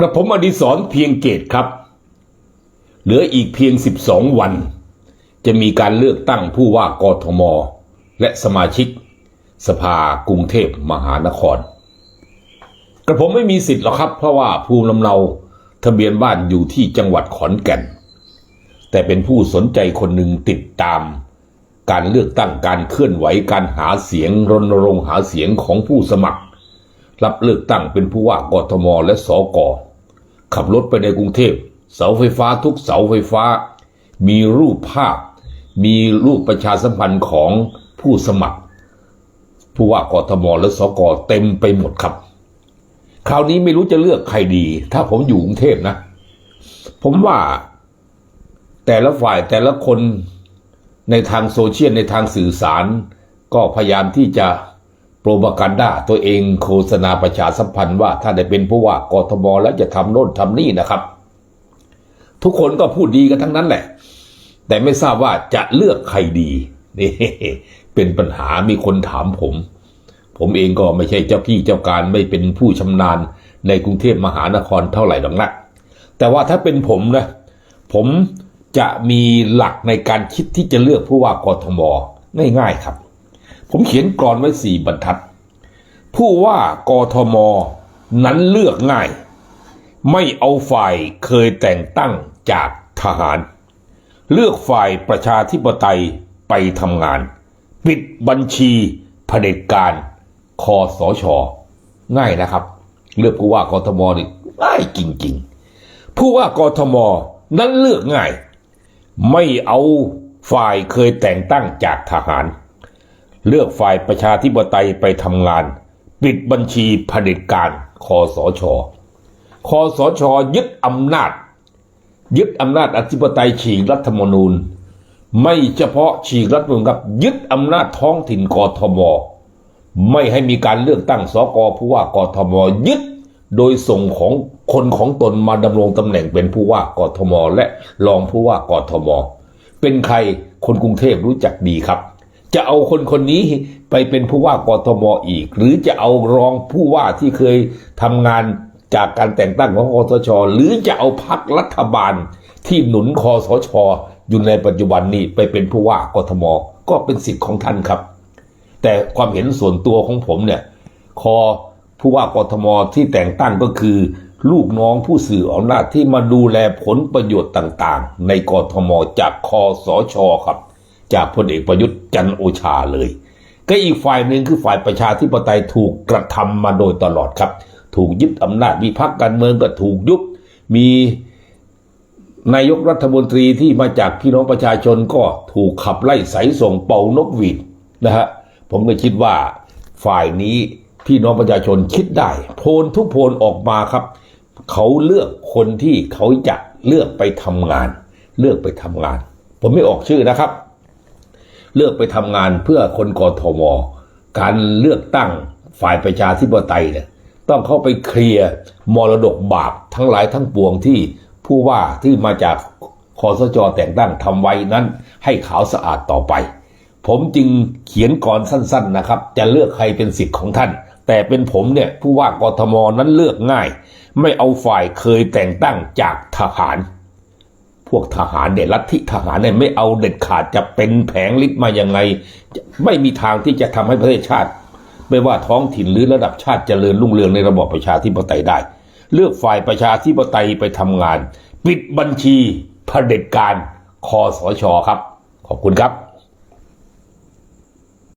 กระผมอดิศรเพียงเกตครับ เหลืออีกเพียง 12 วัน จะมีการเลือกตั้งผู้ว่ากทม และสมาชิก สภากรุงเทพมหานคร กระผมไม่มีสิทธิ์หรอกครับ เพราะว่าภูมิลำเนาทะเบียนบ้านอยู่ที่จังหวัดขอนแก่น แต่เป็นผู้สนใจคนหนึ่งติดตาม การเลือกตั้งการเคลื่อนไหวการหาเสียงรณรงค์หาเสียงของผู้สมัคร รับเลือกตั้งเป็นผู้ว่ากทมและสก ขับรถไปในกรุงเทพ เสาไฟฟ้าทุกเสาไฟฟ้า มีรูปภาพ มีรูปประชาสัมพันธ์ของผู้สมัคร ผู้ว่ากทมและสกเต็มไปหมดครับ คราวนี้ไม่รู้จะเลือกใครดี ถ้าผมอยู่กรุงเทพนะ ผมว่าแต่ละฝ่ายแต่ละคนในทางโซเชียลในทางสื่อสาร ก็พยายามที่จะ โปรปกันดาตัวเองโฆษณาประชาสัมพันธ์ว่าถ้าได้เป็นผู้ว่ากทมแล้วจะทำโน่นทำนี่นะครับ ทุกคนก็พูดดีกันทั้งนั้นแหละ แต่ไม่ทราบว่าจะเลือกใครดีนี่เป็นปัญหามีคนถามผม ผมเองก็ไม่ใช่เจ้าพี่เจ้าการไม่เป็นผู้ชำนาญในกรุงเทพมหานครเท่าไหร่หรอกนะแต่ว่าถ้าเป็นผมนะ ผมจะมีหลักในการคิดที่จะเลือกผู้ว่ากทมง่าย ๆ ครับ ผมเขียนกรอนไว้สี่บรรทัด ผู้ว่ากทม นั้นเลือกง่าย ไม่เอาฝ่ายเคยแต่งตั้งจากทหาร เลือกฝ่ายประชาธิปไตยไปทำงาน ปิดบัญชีเผด็จการคอสชง่ายนะครับ เลือกผู้ว่ากทมนี่ง่ายจริงๆ ผู้ว่ากทม นั้นเลือกง่าย ไม่เอาฝ่ายเคยแต่งตั้งจากทหาร เลือกฝ่ายประชาธิปไตยไปทำงาน ปิดบัญชีเผด็จการคอสชคอสชยึดอำนาจ ยึดอำนาจอธิปไตยฉีกรัฐธรรมนูญ ไม่เฉพาะฉีกรัฐธรรมนูญครับยึดอำนาจท้องถิ่นกทมไม่ให้มีการเลือกตั้งสกผู้ว่ากทมยึดโดยส่งของคนของตนมาดำรงตำแหน่งเป็นผู้ว่ากทมและรองผู้ว่ากทมเป็นใครคนกรุงเทพรู้จักดีครับ จะเอาคนคนนี้ไปเป็นผู้ว่ากทมอีก หรือจะเอารองผู้ว่าที่เคยทำงานจากการแต่งตั้งของคอสช หรือจะเอาพักรัฐบาลที่หนุนคอสช อยู่ในปัจจุบันนี้ไปเป็นผู้ว่ากทมก็เป็นสิทธิ์ของท่านครับ แต่ความเห็นส่วนตัวของผมเนี่ยคอผู้ว่ากทมที่แต่งตั้งก็คือ ลูกน้องผู้สื่ออำนาจที่มาดูแลผลประโยชน์ต่างๆ ในกทมจากคอสชครับ จากพลเอกประยุทธ์จันโอชาเลย ก็อีกฝ่ายหนึ่งคือฝ่ายประชาธิปไตยถูกกระทำมาโดยตลอดครับ ถูกยึดอำนาจมีพรรคการเมืองก็ถูกยุบมีนายกรัฐมนตรีที่มาจากพี่น้องประชาชนก็ถูกขับไล่สายส่งเป่านกหวีดนะฮะผมก็คิดว่าฝ่ายนี้พี่น้องประชาชนคิดได้ โพลทุกโพลออกมาครับ เขาเลือกคนที่เขาจะเลือกไปทำงาน เลือกไปทำงาน ผมไม่ออกชื่อนะครับ เลือกไปทำงานเพื่อคนกทม การเลือกตั้งฝ่ายประชาธิปไตยเนี่ยต้องเข้าไปเคลียร์มรดกบาปทั้งหลายทั้งปวงที่ผู้ว่าที่มาจากคอสชแต่งตั้งทำไว้นั้น ให้ขาวสะอาดต่อไป ผมจึงเขียนก่อนสั้นๆนะครับ จะเลือกใครเป็นสิทธิ์ของท่าน แต่เป็นผมเนี่ยผู้ว่ากทมนั้นเลือกง่าย ไม่เอาฝ่ายเคยแต่งตั้งจากทหาร พวกทหารเนี่ยลัทธิทหารเนี่ยไม่เอาเด็ดขาดจะเป็นแผงลิ์มายังไง ไม่มีทางที่จะทำให้ประเทศชาติ ไม่ว่าท้องถิ่นหรือระดับชาติเจริญรุ่งเรืองในระบอบประชาธิปไตยได้ เลือกฝ่ายประชาธิปไตยไปทำงาน ปิดบัญชีเผด็จการคอสชครับ ขอบคุณครับ